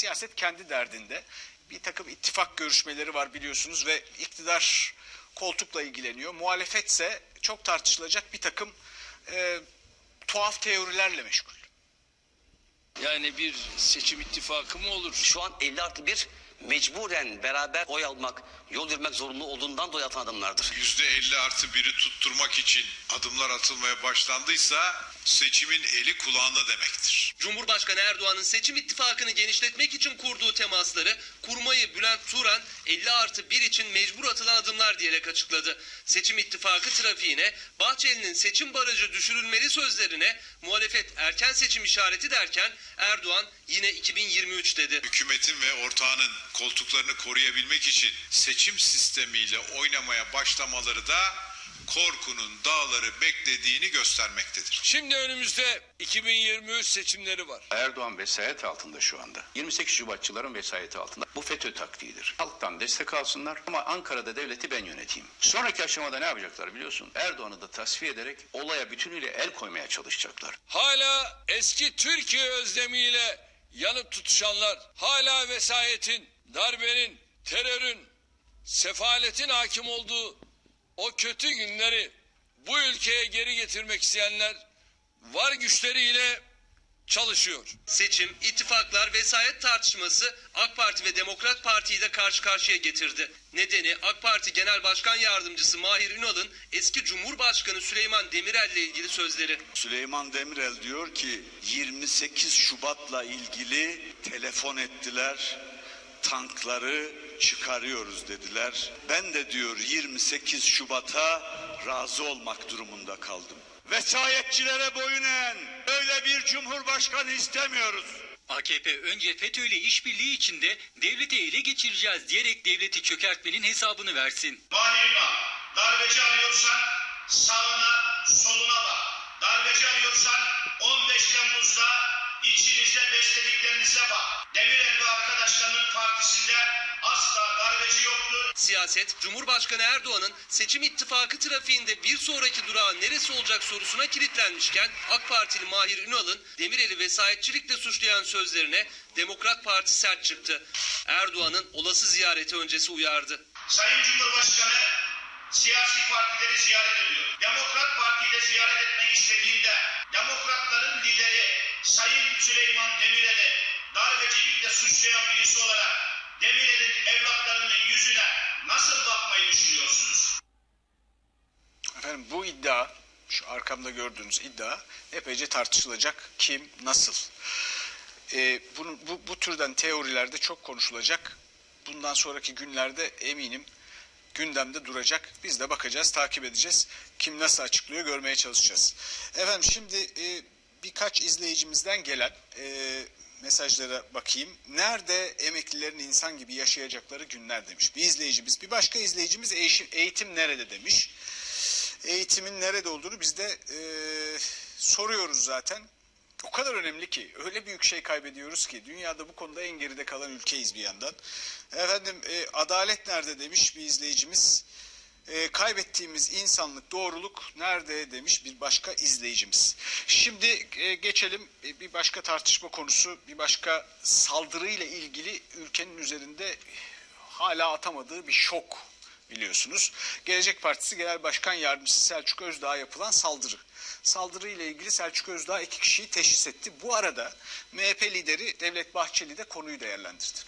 siyaset kendi derdinde. Bir takım ittifak görüşmeleri var biliyorsunuz ve iktidar koltukla ilgileniyor. Muhalefetse çok tartışılacak bir takım e, tuhaf teorilerle meşgul. Yani bir seçim ittifakı mı olur? Şu an 50 artı 1 mecburen beraber oy almak, yol yürümek zorunlu olduğundan dolayı atan adımlardır. %50 artı 1'i tutturmak için adımlar atılmaya başlandıysa seçimin eli kulağında demektir. Cumhurbaşkanı Erdoğan'ın seçim ittifakını genişletmek için kurduğu temasları kurmayı Bülent Turan 50 artı 1 için mecbur atılan adımlar diyerek açıkladı. Seçim ittifakı trafiğine Bahçeli'nin seçim barajı düşürülmeli sözlerine muhalefet erken seçim işareti derken Erdoğan yine 2023 dedi. Hükümetin ve ortağının koltuklarını koruyabilmek için seçim sistemiyle oynamaya başlamaları da korkunun dağları beklediğini göstermektedir. Şimdi önümüzde 2023 seçimleri var. Erdoğan vesayet altında şu anda. 28 Şubatçıların vesayeti altında. Bu FETÖ taktiğidir. Halktan destek alsınlar ama Ankara'da devleti ben yöneteyim. Sonraki aşamada ne yapacaklar biliyorsun? Erdoğan'ı da tasfiye ederek olaya bütünüyle el koymaya çalışacaklar. Hala eski Türkiye özlemiyle yanıp tutuşanlar, hala vesayetin, darbenin, terörün, sefaletin hakim olduğu o kötü günleri bu ülkeye geri getirmek isteyenler var güçleriyle çalışıyor. Seçim, ittifaklar, vesayet tartışması AK Parti ve Demokrat Parti'yi de karşı karşıya getirdi. Nedeni AK Parti Genel Başkan Yardımcısı Mahir Ünal'ın eski Cumhurbaşkanı Süleyman Demirel ile ilgili sözleri. Süleyman Demirel diyor ki 28 Şubat'la ilgili telefon ettiler. Tankları çıkarıyoruz dediler. Ben de diyor 28 Şubat'a razı olmak durumunda kaldım. Vesayetçilere boyun eğen böyle bir cumhurbaşkanı istemiyoruz. AKP önce FETÖ ile işbirliği içinde devleti ele geçireceğiz diyerek devleti çökertmenin hesabını versin. Mahirma, darbeci arıyorsan sağına soluna bak. Darbeci arıyorsan 15 Temmuz'da içinizde beslediklerinize bak. Demirel ve arkadaşlarının partisinde asla darbeci yoktur. Siyaset, Cumhurbaşkanı Erdoğan'ın seçim ittifakı trafiğinde bir sonraki durağı neresi olacak sorusuna kilitlenmişken AK Partili Mahir Ünal'ın Demirel'i vesayetçilikle suçlayan sözlerine Demokrat Parti sert çıktı. Erdoğan'ın olası ziyareti öncesi uyardı. Sayın Cumhurbaşkanı siyasi partileri ziyaret ediyor. Demokrat Parti'yi de ziyaret etmek istediğinde Demokratların lideri Sayın Süleyman Demirel'i darbecilikle suçlayan birisi olarak Demirel'in evlatlarının yüzüne nasıl bakmayı düşünüyorsunuz? Efendim bu iddia, şu arkamda gördüğünüz iddia epeyce tartışılacak. Kim, nasıl? Ee, bunu, bu, bu türden teorilerde çok konuşulacak. Bundan sonraki günlerde eminim gündemde duracak. Biz de bakacağız, takip edeceğiz. Kim nasıl açıklıyor görmeye çalışacağız. Efendim şimdi e, birkaç izleyicimizden gelen e, mesajlara bakayım. Nerede emeklilerin insan gibi yaşayacakları günler demiş. Bir izleyicimiz. Bir başka izleyicimiz eğitim, nerede demiş. Eğitimin nerede olduğunu biz de e, soruyoruz zaten. O kadar önemli ki öyle büyük şey kaybediyoruz ki dünyada bu konuda en geride kalan ülkeyiz bir yandan. Efendim e, adalet nerede demiş bir izleyicimiz. E, kaybettiğimiz insanlık, doğruluk nerede demiş bir başka izleyicimiz. Şimdi e, geçelim e, bir başka tartışma konusu, bir başka saldırıyla ilgili ülkenin üzerinde hala atamadığı bir şok biliyorsunuz. Gelecek Partisi Genel Başkan Yardımcısı Selçuk Özdağ'a yapılan saldırı. Saldırı ile ilgili Selçuk Özdağ iki kişiyi teşhis etti. Bu arada MHP lideri Devlet Bahçeli de konuyu değerlendirdi.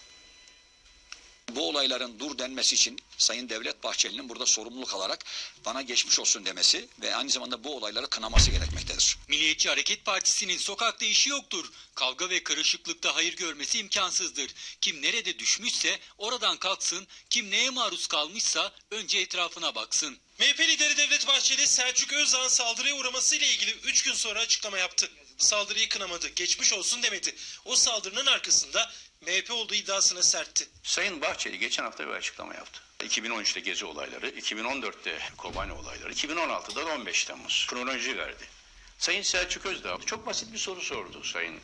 Bu olayların dur denmesi için Sayın Devlet Bahçeli'nin burada sorumluluk alarak bana geçmiş olsun demesi ve aynı zamanda bu olayları kınaması gerekmektedir. Milliyetçi Hareket Partisi'nin sokakta işi yoktur. Kavga ve karışıklıkta hayır görmesi imkansızdır. Kim nerede düşmüşse oradan kalksın, kim neye maruz kalmışsa önce etrafına baksın. MHP lideri Devlet Bahçeli Selçuk Özdağ'ın saldırıya uğraması ile ilgili 3 gün sonra açıklama yaptı. Saldırıyı kınamadı, geçmiş olsun demedi. O saldırının arkasında MHP olduğu iddiasına sertti. Sayın Bahçeli geçen hafta bir açıklama yaptı. 2013'te gezi olayları, 2014'te Kobani olayları, 2016'da da 15 Temmuz. Kronoloji verdi. Sayın Selçuk Özdağ çok basit bir soru sordu Sayın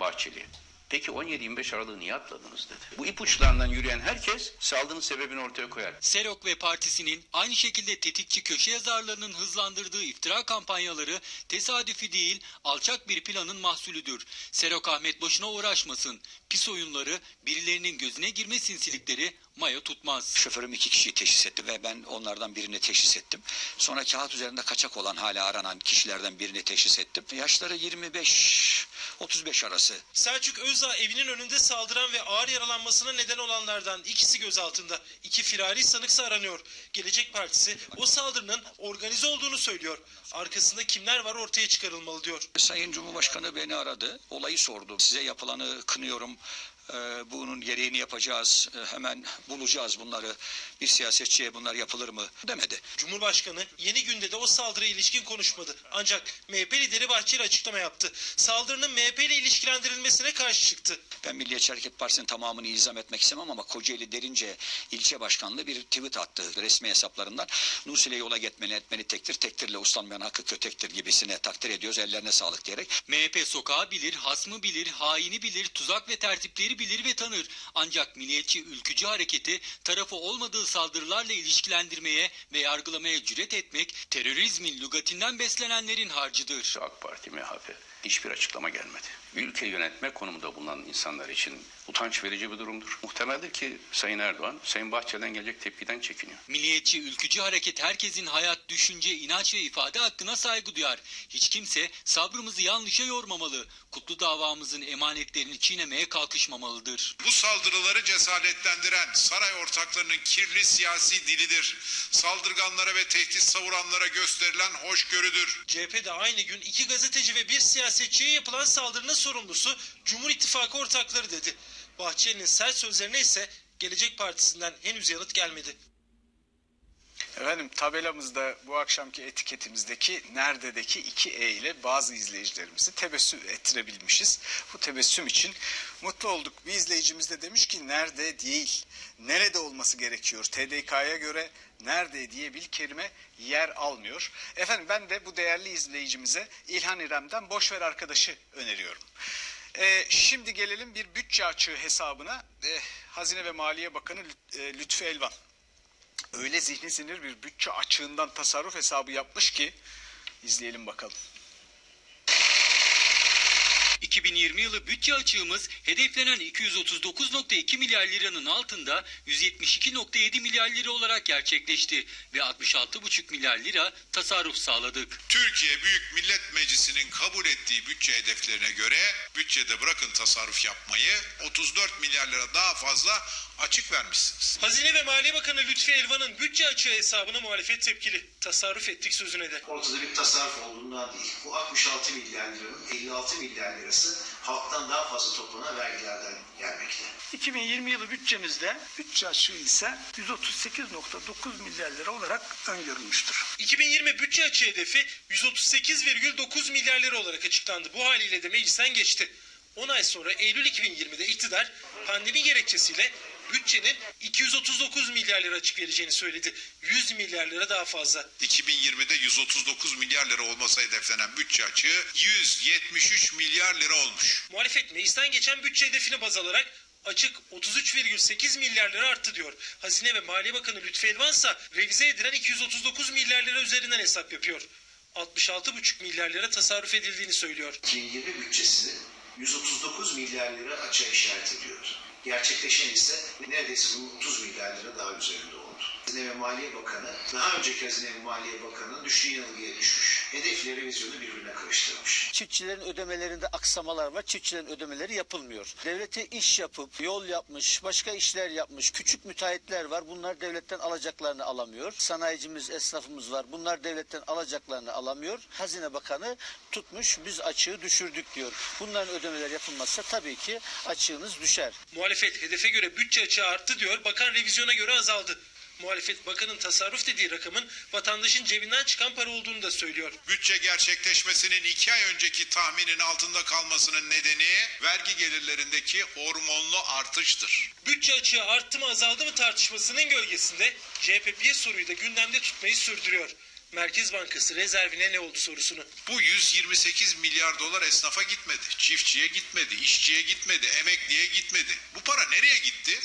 Bahçeli. Peki 17-25 Aralık'ı niye atladınız dedi. Bu ipuçlarından yürüyen herkes saldırının sebebini ortaya koyar. Serok ve partisinin aynı şekilde tetikçi köşe yazarlarının hızlandırdığı iftira kampanyaları tesadüfi değil alçak bir planın mahsulüdür. Serok Ahmet boşuna uğraşmasın. Pis oyunları, birilerinin gözüne girme sinsilikleri maya tutmaz. Şoförüm iki kişiyi teşhis etti ve ben onlardan birini teşhis ettim. Sonra kağıt üzerinde kaçak olan hala aranan kişilerden birini teşhis ettim. Yaşları 25-35 arası. Selçuk Özdağ evinin önünde saldıran ve ağır yaralanmasına neden olanlardan ikisi gözaltında. İki firari sanıksa aranıyor. Gelecek Partisi o saldırının organize olduğunu söylüyor. Arkasında kimler var ortaya çıkarılmalı diyor. Sayın Cumhurbaşkanı beni aradı. Olayı sordu. Size yapılanı kınıyorum. Ee, bunun gereğini yapacağız. Ee, hemen bulacağız bunları. Bir siyasetçiye bunlar yapılır mı demedi. Cumhurbaşkanı yeni günde de o saldırıya ilişkin konuşmadı. Ancak MHP lideri Bahçeli açıklama yaptı. Saldırının MHP ile ilişkilendirilmesine karşı çıktı. Ben Milliyetçi Hareket Partisi'nin tamamını ilzam etmek istemem ama Kocaeli Derince ilçe başkanlığı bir tweet attı resmi hesaplarından. Nusile yola gitmeni etmeni tektir, tektirle uslanmayan hakkı kötektir gibisine takdir ediyoruz ellerine sağlık diyerek. MHP sokağı bilir, hasmı bilir, haini bilir, tuzak ve tertipleri bilir ve tanır. Ancak milliyetçi ülkücü hareketi tarafı olmadığı saldırılarla ilişkilendirmeye ve yargılamaya cüret etmek terörizmin lügatinden beslenenlerin harcıdır. AK Parti, MHP hiçbir açıklama gelmedi. Ülke yönetme konumunda bulunan insanlar için utanç verici bir durumdur. Muhtemeldir ki Sayın Erdoğan, Sayın Bahçeli'den gelecek tepkiden çekiniyor. Milliyetçi ülkücü hareket herkesin hayat, düşünce, inanç ve ifade hakkına saygı duyar. Hiç kimse sabrımızı yanlışa yormamalı. Kutlu davamızın emanetlerini çiğnemeye kalkışmamalıdır. Bu saldırıları cesaretlendiren saray ortaklarının kirli siyasi dilidir. Saldırganlara ve tehdit savuranlara gösterilen hoşgörüdür. CHP de aynı gün iki gazeteci ve bir siyasetçiye yapılan saldırının sorumlusu Cumhur İttifakı ortakları dedi. Bahçeli'nin sert sözlerine ise Gelecek Partisi'nden henüz yanıt gelmedi. Efendim tabelamızda bu akşamki etiketimizdeki nerededeki iki E ile bazı izleyicilerimizi tebessüm ettirebilmişiz. Bu tebessüm için mutlu olduk. Bir izleyicimiz de demiş ki nerede değil, nerede olması gerekiyor. TDK'ya göre nerede diye bir kelime yer almıyor. Efendim ben de bu değerli izleyicimize İlhan İrem'den boşver arkadaşı öneriyorum. Ee, şimdi gelelim bir bütçe açığı hesabına. Ee, Hazine ve Maliye Bakanı e, Lütfü Elvan öyle zihni sinir bir bütçe açığından tasarruf hesabı yapmış ki izleyelim bakalım. 2020 yılı bütçe açığımız hedeflenen 239.2 milyar liranın altında 172.7 milyar lira olarak gerçekleşti ve 66.5 milyar lira tasarruf sağladık. Türkiye Büyük Millet Meclisi'nin kabul ettiği bütçe hedeflerine göre bütçede bırakın tasarruf yapmayı 34 milyar lira daha fazla açık vermişsiniz. Hazine ve Maliye Bakanı Lütfi Elvan'ın bütçe açığı hesabına muhalefet tepkili. Tasarruf ettik sözüne de. ortada bir tasarruf olduğundan değil. Bu 66 milyar liranın 56 milyar lirası halktan daha fazla toplanan vergilerden gelmekte. 2020 yılı bütçemizde bütçe açığı ise 138.9 milyar lira olarak öngörülmüştür. 2020 bütçe açığı hedefi 138,9 milyar lira olarak açıklandı. Bu haliyle de meclisten geçti. 10 ay sonra Eylül 2020'de iktidar pandemi gerekçesiyle bütçenin 239 milyar lira açık vereceğini söyledi. 100 milyar lira daha fazla. 2020'de 139 milyar lira olması hedeflenen bütçe açığı 173 milyar lira olmuş. Muhalefet meclisten geçen bütçe hedefini baz alarak açık 33,8 milyar lira arttı diyor. Hazine ve Maliye Bakanı Lütfü Elvan ise revize edilen 239 milyar lira üzerinden hesap yapıyor. 66,5 milyar lira tasarruf edildiğini söylüyor. 2020 bütçesini 139 milyar lira açığa işaret ediyor. Gerçekleşen ise neredeyse bunun 30 milyar lira daha üzerinde. Hazine ve Maliye Bakanı, daha önceki Hazine ve Maliye Bakanı'nın düştüğü yanılgıya düşmüş. Hedefle revizyonu birbirine karıştırmış. Çiftçilerin ödemelerinde aksamalar var. Çiftçilerin ödemeleri yapılmıyor. Devlete iş yapıp yol yapmış, başka işler yapmış küçük müteahhitler var. Bunlar devletten alacaklarını alamıyor. Sanayicimiz, esnafımız var. Bunlar devletten alacaklarını alamıyor. Hazine Bakanı tutmuş biz açığı düşürdük diyor. Bunların ödemeler yapılmazsa tabii ki açığınız düşer. Muhalefet hedefe göre bütçe açığı arttı diyor. Bakan revizyona göre azaldı. Muhalefet bakanın tasarruf dediği rakamın vatandaşın cebinden çıkan para olduğunu da söylüyor. Bütçe gerçekleşmesinin iki ay önceki tahminin altında kalmasının nedeni vergi gelirlerindeki hormonlu artıştır. Bütçe açığı arttı mı azaldı mı tartışmasının gölgesinde CHP bir soruyu da gündemde tutmayı sürdürüyor. Merkez Bankası rezervine ne oldu sorusunu. Bu 128 milyar dolar esnafa gitmedi, çiftçiye gitmedi, işçiye gitmedi, emekliye gitmedi. Bu para nereye gitti?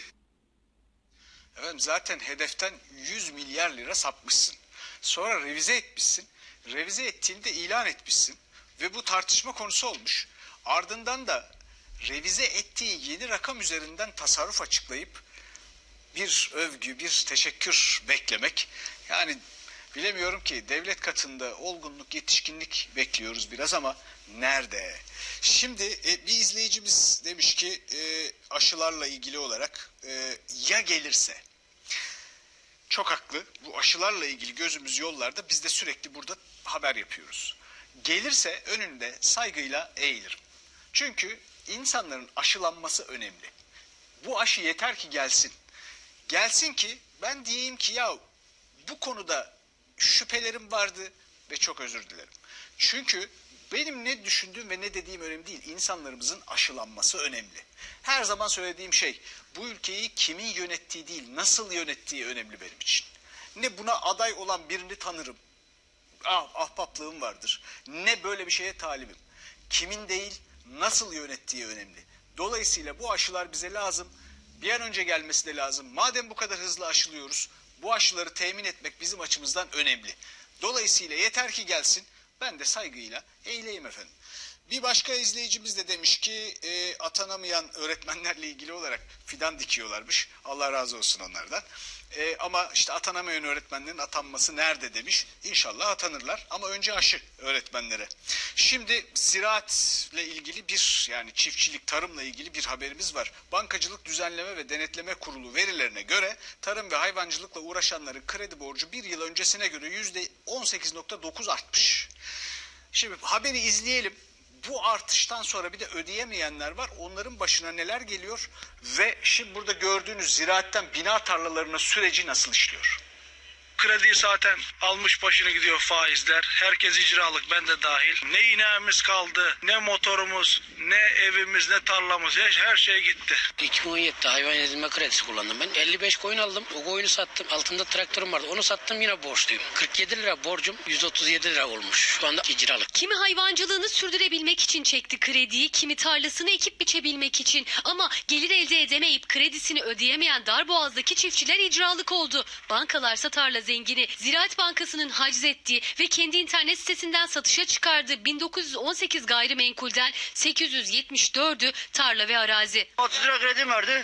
Efendim zaten hedeften 100 milyar lira sapmışsın. Sonra revize etmişsin. Revize ettiğinde ilan etmişsin. Ve bu tartışma konusu olmuş. Ardından da revize ettiği yeni rakam üzerinden tasarruf açıklayıp bir övgü, bir teşekkür beklemek. Yani bilemiyorum ki devlet katında olgunluk, yetişkinlik bekliyoruz biraz ama nerede? Şimdi e, bir izleyicimiz demiş ki e, aşılarla ilgili olarak e, ya gelirse? Çok haklı. Bu aşılarla ilgili gözümüz yollarda. Biz de sürekli burada haber yapıyoruz. Gelirse önünde saygıyla eğilirim. Çünkü insanların aşılanması önemli. Bu aşı yeter ki gelsin. Gelsin ki ben diyeyim ki ya bu konuda şüphelerim vardı ve çok özür dilerim. Çünkü benim ne düşündüğüm ve ne dediğim önemli değil. İnsanlarımızın aşılanması önemli. Her zaman söylediğim şey bu ülkeyi kimin yönettiği değil nasıl yönettiği önemli benim için. Ne buna aday olan birini tanırım. Ah, ahbaplığım vardır. Ne böyle bir şeye talibim. Kimin değil nasıl yönettiği önemli. Dolayısıyla bu aşılar bize lazım. Bir an önce gelmesi de lazım. Madem bu kadar hızlı aşılıyoruz, bu aşıları temin etmek bizim açımızdan önemli. Dolayısıyla yeter ki gelsin, ben de saygıyla eğileyim efendim. Bir başka izleyicimiz de demiş ki e, atanamayan öğretmenlerle ilgili olarak fidan dikiyorlarmış. Allah razı olsun onlardan. E, ama işte atanamayan öğretmenlerin atanması nerede demiş. İnşallah atanırlar ama önce aşı öğretmenlere. Şimdi ziraatle ilgili bir yani çiftçilik, tarımla ilgili bir haberimiz var. Bankacılık Düzenleme ve Denetleme Kurulu verilerine göre tarım ve hayvancılıkla uğraşanların kredi borcu bir yıl öncesine göre yüzde 18.9 artmış. Şimdi haberi izleyelim. Bu artıştan sonra bir de ödeyemeyenler var. Onların başına neler geliyor ve şimdi burada gördüğünüz ziraatten bina tarlalarına süreci nasıl işliyor? Krediyi zaten almış başını gidiyor faizler. Herkes icralık ben de dahil. Ne ineğimiz kaldı, ne motorumuz, ne evimiz, ne tarlamız. Her, her şey gitti. 2017'de hayvan edinme kredisi kullandım ben. 55 koyun aldım. O koyunu sattım. Altında traktörüm vardı. Onu sattım yine borçluyum. 47 lira borcum 137 lira olmuş. Şu anda icralık. Kimi hayvancılığını sürdürebilmek için çekti krediyi, kimi tarlasını ekip biçebilmek için. Ama gelir elde edemeyip kredisini ödeyemeyen Darboğaz'daki çiftçiler icralık oldu. Bankalarsa tarla zengini. Ziraat Bankası'nın haciz ettiği ve kendi internet sitesinden satışa çıkardığı 1918 gayrimenkulden 874'ü tarla ve arazi. 30 lira kredim vardı.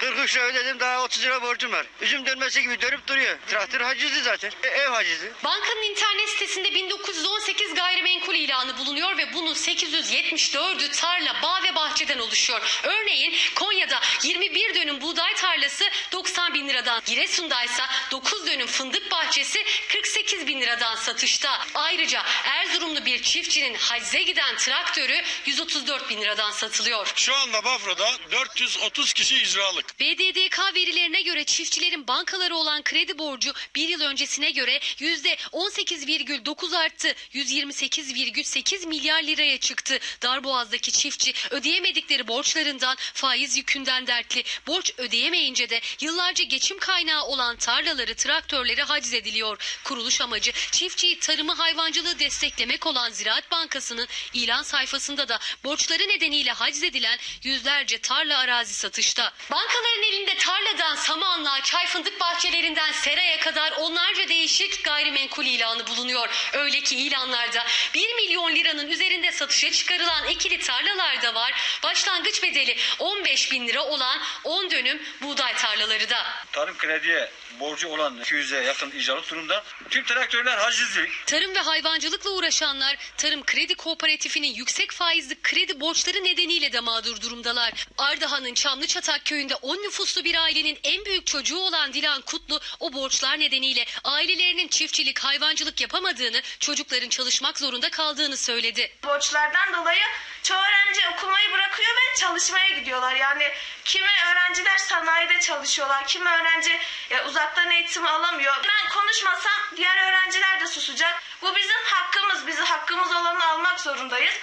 43 lira ödedim daha 30 lira borcum var. Üzüm dönmesi gibi dönüp duruyor. Traktör hacizli zaten. E, ev hacizi. Bankanın internet sitesinde 1918 gayrimenkul ilanı bulunuyor ve bunun 874'ü tarla, bağ ve bahçeden oluşuyor. Örneğin Konya'da 21 dönüm buğday tarlası 90 bin liradan, Giresun'da ise 9 dönüm fındık bahçesi 48 bin liradan satışta. Ayrıca Erzurumlu bir çiftçinin hacize giden traktörü 134 bin liradan satılıyor. Şu anda Bafra'da 430 kişi icralık. BDDK verilerine göre çiftçilerin bankaları olan kredi borcu bir yıl öncesine göre %18,9 arttı. 128,8 milyar liraya çıktı. Darboğaz'daki çiftçi ödeyemedikleri borçlarından faiz yükünden dertli. Borç ödeyemeyince de yıllarca geçim kaynağı olan tarlaları, traktörleri haciz ediliyor. Kuruluş amacı çiftçiyi tarımı hayvancılığı desteklemek olan Ziraat Bankası'nın ilan sayfasında da borçları nedeniyle haciz edilen yüzlerce tarla arazi satışta. Bankaların elinde tarladan samanlığa, çay fındık bahçelerinden seraya kadar onlarca değişik gayrimenkul ilanı bulunuyor. Öyle ki ilanlarda 1 milyon liranın üzerinde satışa çıkarılan ekili tarlalar da var. Başlangıç bedeli 15 bin lira olan 10 dönüm buğday tarlaları da. Tarım krediye borcu olan 200'e yakın icralık durumda. Tüm traktörler hacizli. Tarım ve hayvancılıkla uğraşanlar Tarım Kredi Kooperatifinin yüksek faizli kredi borçları nedeniyle de mağdur durumdalar. Ardahan'ın Çamlıçatak köyünde 10 nüfuslu bir ailenin en büyük çocuğu olan Dilan Kutlu o borçlar nedeniyle ailelerinin çiftçilik, hayvancılık yapamadığını, çocukların çalışmak zorunda kaldığını söyledi. Borçlardan dolayı çoğu öğrenci okumayı bırakıyor ve çalışmaya gidiyorlar. Yani kimi öğrenciler sanayide çalışıyorlar, kimi öğrenci e, uzaktan eğitim alamıyor. Ben konuşmasam diğer öğrenciler de susacak. Bu bizim hakkımız, bizi hakkımız olanı almak zorundayız.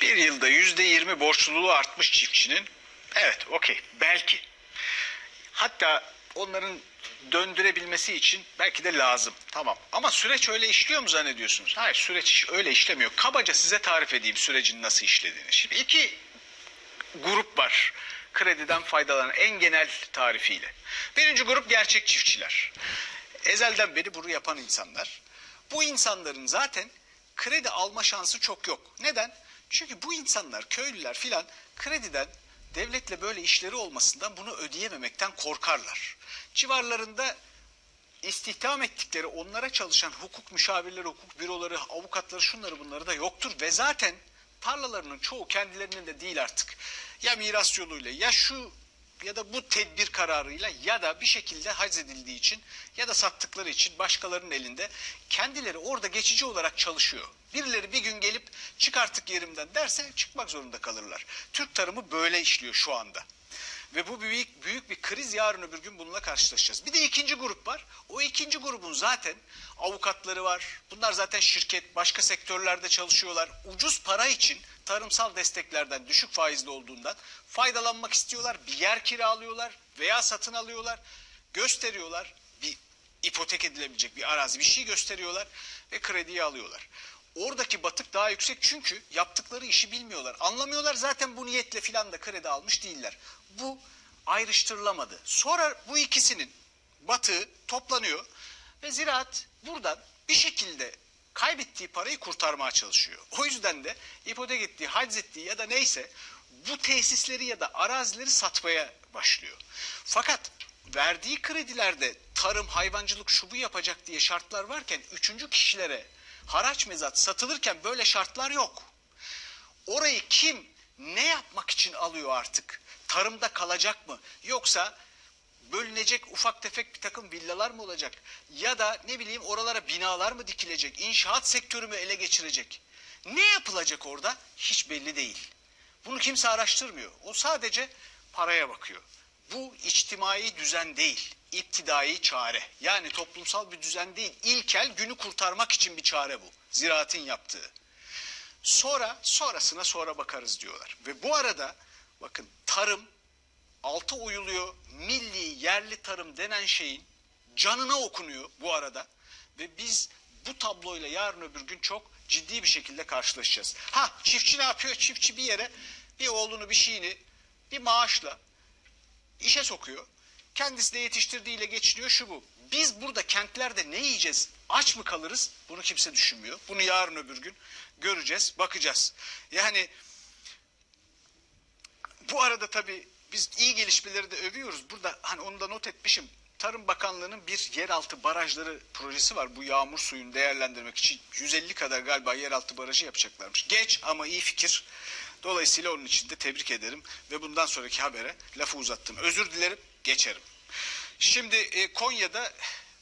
Bir yılda yüzde yirmi borçluluğu artmış çiftçinin. Evet, okey, belki. Hatta onların döndürebilmesi için belki de lazım. Tamam. Ama süreç öyle işliyor mu zannediyorsunuz? Hayır, süreç öyle işlemiyor. Kabaca size tarif edeyim sürecin nasıl işlediğini. Şimdi iki grup var. Krediden faydalanan en genel tarifiyle. Birinci grup gerçek çiftçiler. Ezelden beri bunu yapan insanlar. Bu insanların zaten kredi alma şansı çok yok. Neden? Çünkü bu insanlar, köylüler filan krediden devletle böyle işleri olmasından bunu ödeyememekten korkarlar. Civarlarında istihdam ettikleri onlara çalışan hukuk müşavirleri, hukuk büroları, avukatları şunları bunları da yoktur ve zaten tarlalarının çoğu kendilerinin de değil artık. Ya miras yoluyla ya şu ya da bu tedbir kararıyla ya da bir şekilde edildiği için ya da sattıkları için başkalarının elinde kendileri orada geçici olarak çalışıyor. Birileri bir gün gelip çık artık yerimden derse çıkmak zorunda kalırlar. Türk tarımı böyle işliyor şu anda. Ve bu büyük, büyük bir kriz yarın öbür gün bununla karşılaşacağız. Bir de ikinci grup var. O ikinci grubun zaten avukatları var. Bunlar zaten şirket, başka sektörlerde çalışıyorlar. Ucuz para için tarımsal desteklerden düşük faizli olduğundan faydalanmak istiyorlar. Bir yer kiralıyorlar veya satın alıyorlar. Gösteriyorlar. Bir ipotek edilebilecek bir arazi bir şey gösteriyorlar ve krediyi alıyorlar. Oradaki batık daha yüksek çünkü yaptıkları işi bilmiyorlar. Anlamıyorlar zaten bu niyetle filan da kredi almış değiller. Bu ayrıştırılamadı. Sonra bu ikisinin batığı toplanıyor ve ziraat buradan bir şekilde kaybettiği parayı kurtarmaya çalışıyor. O yüzden de ipotek ettiği, ettiği ya da neyse bu tesisleri ya da arazileri satmaya başlıyor. Fakat verdiği kredilerde tarım, hayvancılık şubu yapacak diye şartlar varken üçüncü kişilere haraç mezat satılırken böyle şartlar yok. Orayı kim ne yapmak için alıyor artık? Tarımda kalacak mı? Yoksa bölünecek ufak tefek bir takım villalar mı olacak? Ya da ne bileyim oralara binalar mı dikilecek? İnşaat sektörü mü ele geçirecek? Ne yapılacak orada? Hiç belli değil. Bunu kimse araştırmıyor. O sadece paraya bakıyor. Bu içtimai düzen değil, iptidai çare. Yani toplumsal bir düzen değil, ilkel günü kurtarmak için bir çare bu. Ziraatin yaptığı. Sonra, sonrasına sonra bakarız diyorlar. Ve bu arada bakın tarım altı uyuluyor, milli yerli tarım denen şeyin canına okunuyor bu arada. Ve biz bu tabloyla yarın öbür gün çok ciddi bir şekilde karşılaşacağız. Ha çiftçi ne yapıyor? Çiftçi bir yere bir oğlunu bir şeyini bir maaşla işe sokuyor. Kendisi de yetiştirdiğiyle geçiniyor şu bu. Biz burada kentlerde ne yiyeceğiz? Aç mı kalırız? Bunu kimse düşünmüyor. Bunu yarın öbür gün göreceğiz, bakacağız. Yani bu arada tabii biz iyi gelişmeleri de övüyoruz. Burada hani onu da not etmişim. Tarım Bakanlığı'nın bir yeraltı barajları projesi var. Bu yağmur suyunu değerlendirmek için 150 kadar galiba yeraltı barajı yapacaklarmış. Geç ama iyi fikir. Dolayısıyla onun için de tebrik ederim ve bundan sonraki habere lafı uzattım. Özür dilerim, geçerim. Şimdi e, Konya'da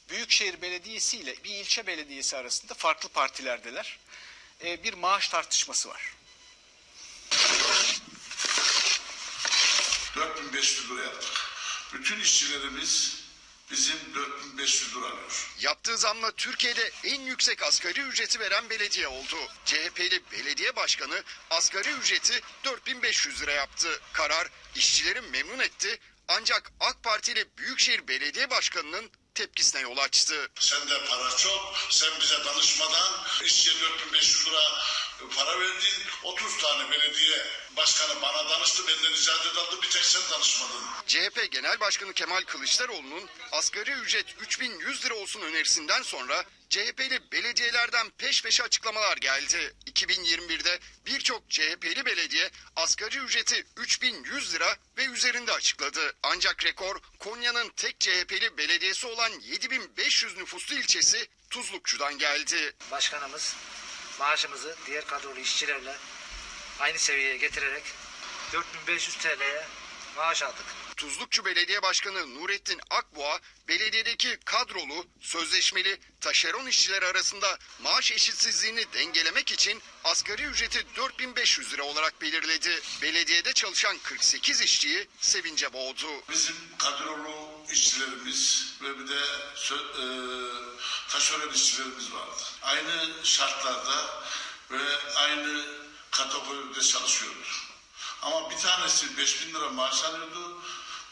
Büyükşehir Belediyesi ile bir ilçe belediyesi arasında farklı partilerdeler. E, bir maaş tartışması var. 4500 lira yaptık. Bütün işçilerimiz bizim 4500 lira alıyor. Yaptığı zamla Türkiye'de en yüksek asgari ücreti veren belediye oldu. CHP'li belediye başkanı asgari ücreti 4500 lira yaptı. Karar işçileri memnun etti ancak AK Partili Büyükşehir Belediye Başkanı'nın tepkisine yol açtı. Sende para çok, sen bize danışmadan işçiye 4500 lira para verdin. 30 tane belediye başkanı bana danıştı, benden icazet aldı, bir tek sen danışmadın. CHP Genel Başkanı Kemal Kılıçdaroğlu'nun asgari ücret 3100 lira olsun önerisinden sonra CHP'li belediyelerden peş peşe açıklamalar geldi. 2021'de birçok CHP'li belediye asgari ücreti 3100 lira ve üzerinde açıkladı. Ancak rekor Konya'nın tek CHP'li belediyesi olan 7500 nüfuslu ilçesi Tuzlukçu'dan geldi. Başkanımız maaşımızı diğer kadrolu işçilerle aynı seviyeye getirerek 4500 TL'ye maaş aldık. Tuzlukçu Belediye Başkanı Nurettin Akboğa, belediyedeki kadrolu, sözleşmeli, taşeron işçiler arasında maaş eşitsizliğini dengelemek için asgari ücreti 4500 lira olarak belirledi. Belediyede çalışan 48 işçiyi sevince boğdu. Bizim kadrolu işçilerimiz ve bir de e, taşeron işçilerimiz vardı. Aynı şartlarda ve aynı kategoride çalışıyordu. Ama bir tanesi 5000 lira maaş alıyordu,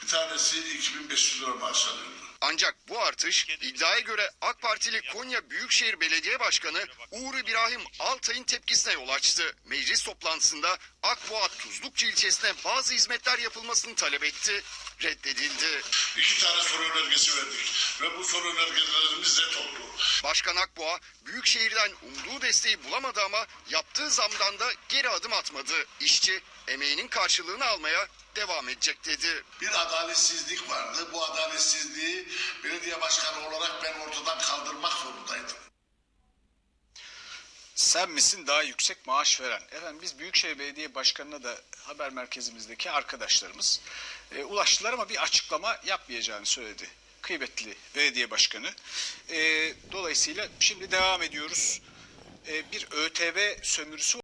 bir tanesi 2500 lira maaş alıyordu. Ancak bu artış iddiaya göre AK Partili Konya Büyükşehir Belediye Başkanı Uğur İbrahim Altay'ın tepkisine yol açtı. Meclis toplantısında Akboğa Tuzlukçu ilçesine bazı hizmetler yapılmasını talep etti. Reddedildi. İki tane soru önergesi verdik ve bu soru önergelerimiz ret oldu. Başkan Akboğa Büyükşehir'den umduğu desteği bulamadı ama yaptığı zamdan da geri adım atmadı. İşçi emeğinin karşılığını almaya devam edecek dedi. Bir adaletsizlik vardı. Bu adaletsizliği belediye başkanı olarak ben ortadan kaldırmak zorundaydım. Sen misin daha yüksek maaş veren? Efendim biz Büyükşehir Belediye Başkanı'na da haber merkezimizdeki arkadaşlarımız e, ulaştılar ama bir açıklama yapmayacağını söyledi. Kıymetli belediye başkanı. E, dolayısıyla şimdi devam ediyoruz. E, bir ÖTV sömürüsü